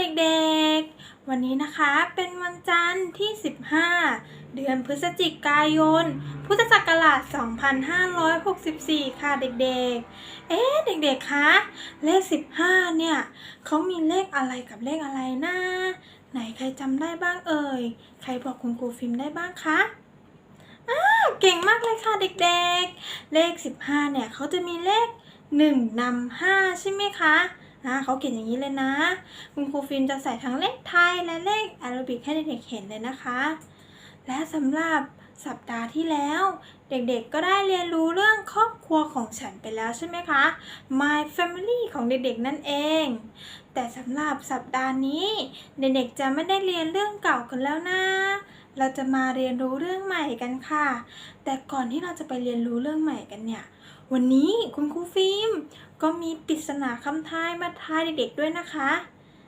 เด็กๆ วันนี้นะคะเป็นวันจันทร์ที่ 15 เดือนพฤศจิกายน พุทธศักราช 2564 ค่ะเด็กๆ เอ๊ะเด็กๆ คะ เลข 15 เนี่ยเขามีเลขอะไรกับเลขอะไรนะไหนใครจำได้บ้างเอ่ย ใครบอกคุณครูฟิล์มได้บ้างคะอ้าเก่งมากเลยค่ะเด็กๆ เลข 15 เนี่ยเขาจะมีเลข 1นำ5ใช่ไหมคะ อ่าเขาเขียนอย่างนี้เลยนะ คุณครูฟิลจะใส่ทั้งเลขไทยและเลขอาราบิกให้เด็กๆเห็นเลยนะคะ และสำหรับสัปดาห์ที่แล้ว เด็กๆก็ได้เรียนรู้เรื่องครอบครัวของฉันไปแล้วใช่ไหมคะ My Family ของเด็กๆนั่นเอง แต่สำหรับสัปดาห์นี้ เด็กๆจะไม่ได้เรียนเรื่องเก่ากันแล้วนะ เราจะมาเรียนรู้เรื่องใหม่กันค่ะ แต่ก่อนที่เราจะไปเรียนรู้เรื่องใหม่กันเนี่ย วันนี้คุณครูฟิล์มก็มีปริศนาคำทายมาทายเด็กๆด้วยนะคะ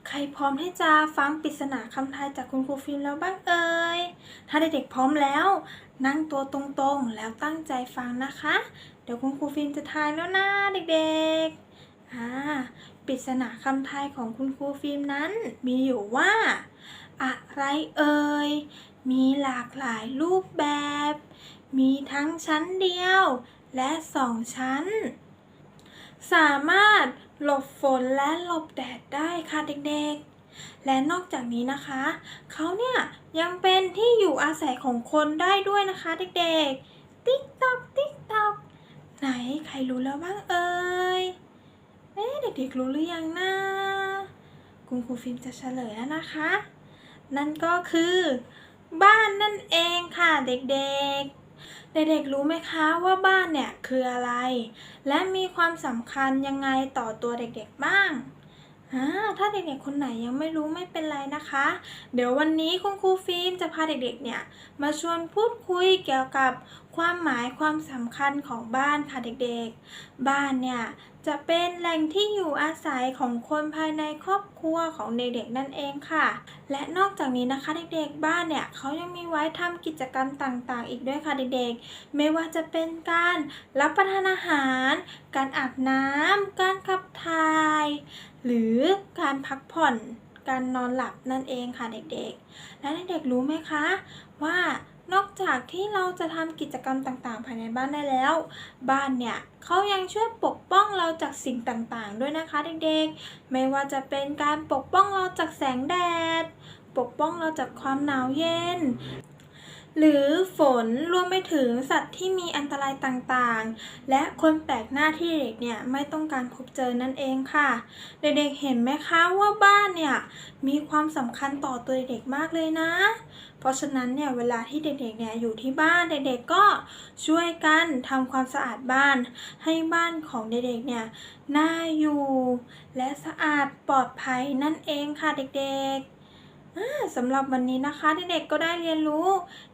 ใครพร้อมที่จะฟังปริศนาคำทายจากคุณครูฟิล์มแล้วบ้างเอ่ย ถ้าเด็กๆพร้อมแล้ว นั่งตัวตรงๆแล้วตั้งใจฟังนะคะ เดี๋ยวคุณครูฟิล์มจะทายแล้วนะเด็กๆอ่าปริศนาคำทายของคุณครูฟิล์มนั้น มีอยู่ว่า อะไรเอ่ย มีหลากหลายรูปแบบ มีทั้งชั้นเดียว และสองชั้น สามารถหลบฝนและหลบแดดได้ค่ะเด็กๆ และนอกจากนี้นะคะ เขาเนี่ยยังเป็นที่อยู่อาศัยของคนได้ด้วยนะคะเด็กๆ ติ๊กตอกติ๊กตอกไหนใครรู้แล้วบ้างเอ่ยเอ๊ะเด็กๆรู้หรือยังนะคุณครูฟิล์มจะเฉลยแล้วนะคะ นั่นก็คือ บ้านนั่นเองค่ะเด็กๆ เด็กๆรู้ไหมคะว่าบ้านเนี่ยคืออะไร และมีความสำคัญยังไงต่อตัวเด็กๆบ้างถ้าเด็กๆคนไหนยังไม่รู้ไม่เป็นไรนะคะ เดี๋ยววันนี้คุณครูฟิล์มจะพาเด็กๆเนี่ยมาชวนพูดคุยเกี่ยวกับ ความหมายความสำคัญของบ้านค่ะเด็กๆ บ้านเนี่ยจะเป็นแหล่งที่อยู่อาศัยของคนภายในครอบครัวของเด็กๆนั่นเองค่ะ และนอกจากนี้นะคะเด็กๆ บ้านเนี่ยเขายังมีไว้ทำกิจกรรมต่างๆ อีกด้วยค่ะเด็กๆ ไม่ว่าจะเป็นการรับประทานอาหาร การอาบน้ำการขับถ่าย หรือการพักผ่อน การนอนหลับนั่นเองค่ะเด็กๆ และเด็กๆรู้ไหมคะว่า นอกจากที่เราจะทำกิจกรรมต่างๆ ภายในบ้านได้แล้ว บ้านเนี่ยเขายังช่วยปกป้องเราจากสิ่งต่างๆ ด้วยนะคะเด็กๆ ไม่ว่าจะเป็นการปกป้องเราจากแสงแดด ปกป้องเราจากความหนาวเย็น หรือฝนรวมไปถึงสัตว์ที่มีอันตรายต่างๆ และคนแปลกหน้าที่เด็กเนี่ยไม่ต้องการพบเจอนั่นเองค่ะ เด็กๆเห็นไหมคะว่าบ้านเนี่ยมีความสำคัญต่อตัวเด็กมากเลยนะ เพราะฉะนั้นเนี่ยเวลาที่เด็กๆเนี่ยอยู่ที่บ้านเด็กๆก็ช่วยกันทำความสะอาดบ้าน ให้บ้านของเด็กๆเนี่ยน่าอยู่ และสะอาดปลอดภัยนั่นเองค่ะเด็กๆ สำหรับวันนี้นะคะเด็กๆก็ได้เรียนรู้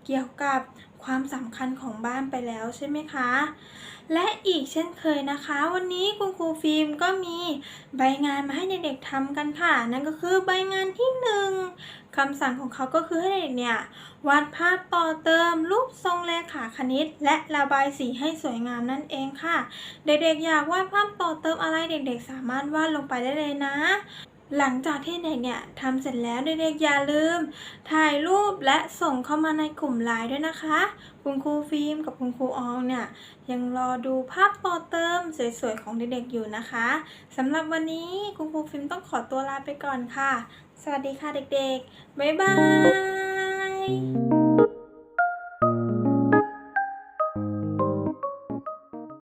เกี่ยวกับความสำคัญของบ้านไปแล้วใช่ไหมคะ และอีกเช่นเคยนะคะ วันนี้คุณครูฟิล์มก็มีใบงานมาให้เด็กๆทำกันค่ะ นั่นก็คือใบงานที่หนึ่งคำสั่งของเขาก็คือให้เด็กเนี่ยวาดภาพต่อเติม รูปทรงเลขาคณิต และระบายสีให้สวยงามนั่นเองค่ะ เด็กๆอยากวาดภาพต่อเติมอะไรเด็กๆ สามารถวาดลงไปได้เลยนะ หลังจากที่เด็กเนี่ยทำเสร็จแล้วเด็กๆอย่าลืม ถ่ายรูปและส่งเข้ามาในกลุ่มไลน์ด้วยนะคะ คุณครูฟิล์มกับคุณครูอองเนี่ย ยังรอดูภาพต่อเติมสวยๆของเด็กๆอยู่นะคะสำหรับวันนี้คุณครูฟิล์มต้องขอตัวลาไปก่อนค่ะ สวัสดีค่ะเด็กๆ บ๊ายบาย